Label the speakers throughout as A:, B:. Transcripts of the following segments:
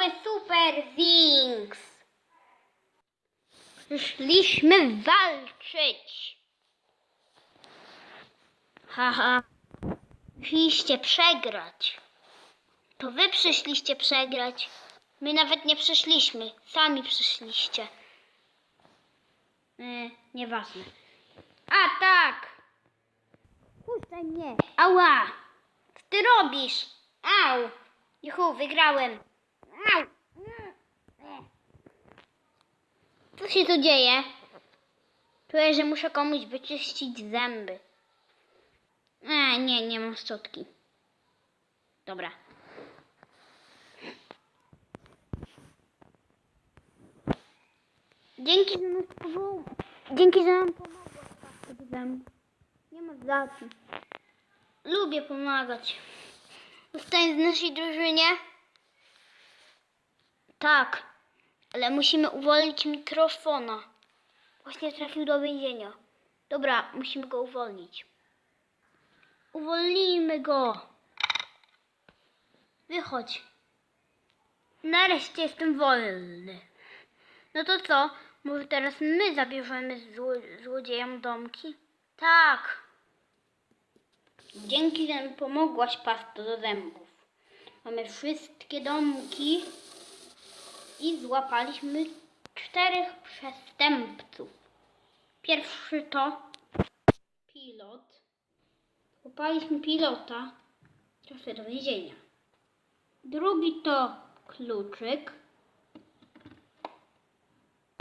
A: nowy Super Wings. Szliśmy walczyć. Haha. Musieliście przegrać. To wy przyszliście przegrać. My nawet nie przyszliśmy. Sami przyszliście. Yy, nieważne. A tak. Puszczaj mnie. Ała. Co ty robisz? Au. Juhu, wygrałem. Au. Co się tu dzieje? Czuję, że muszę komuś wyczyścić zęby. E, nie, nie mam szczotki. Dobra. Dzięki, że nas. Dzięki, że nam pomogło. Nie ma za co. Lubię pomagać. Zostań w naszej drużynie? Tak, ale musimy uwolnić mikrofona. Właśnie trafił do więzienia. Dobra, musimy go uwolnić. Uwolnijmy go. Wychodź. Nareszcie jestem wolny. No to co? Może teraz my zabierzemy zło złodziejom domki? Tak. Dzięki, że mi pomogłaś, pasto do zębów. Mamy wszystkie domki i złapaliśmy czterech przestępców. Pierwszy to pilot. Złapaliśmy pilota. Trafię do więzienia. Drugi to kluczyk.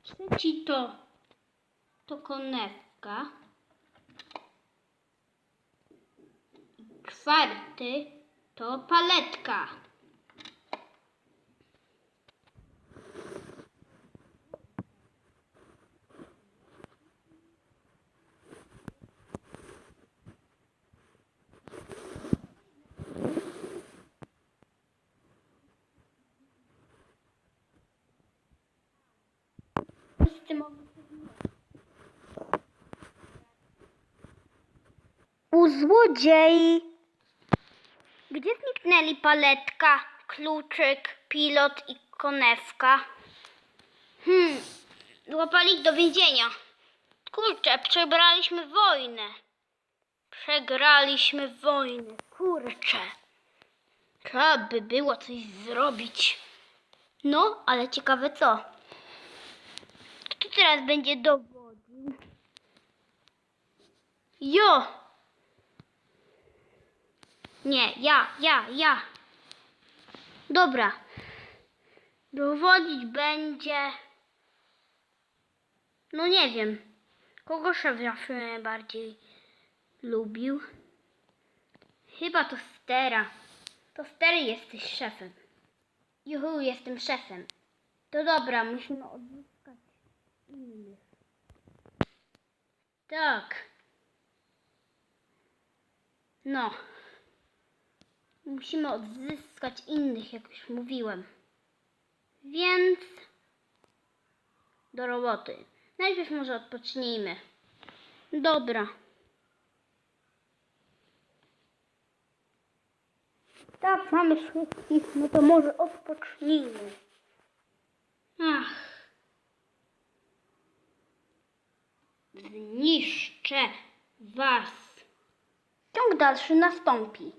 A: Trzeci to to konewka. Czwarty to paletka. Mogą U złodziei. Gdzie zniknęli paletka, kluczyk, pilot i konewka? Hmm, złapali ich do więzienia. Kurczę, przegraliśmy wojnę. Przegraliśmy wojnę, kurczę. Trzeba by było coś zrobić. No, ale ciekawe co. Teraz będzie dowodził? Jo! Nie, ja, ja, ja. Dobra. Dowodzić będzie. No nie wiem. Kogo szef zawsze najbardziej lubił? Chyba to Stera. To Stery jesteś szefem. Juhu, jestem szefem. To dobra, musimy odzyskać Tak. No. Musimy odzyskać innych, jak już mówiłem. Więc do roboty. Najpierw może odpocznijmy. Dobra. Tak, mamy wszystkich, no to może odpocznijmy. Zniszczę was. Ciąg dalszy nastąpi.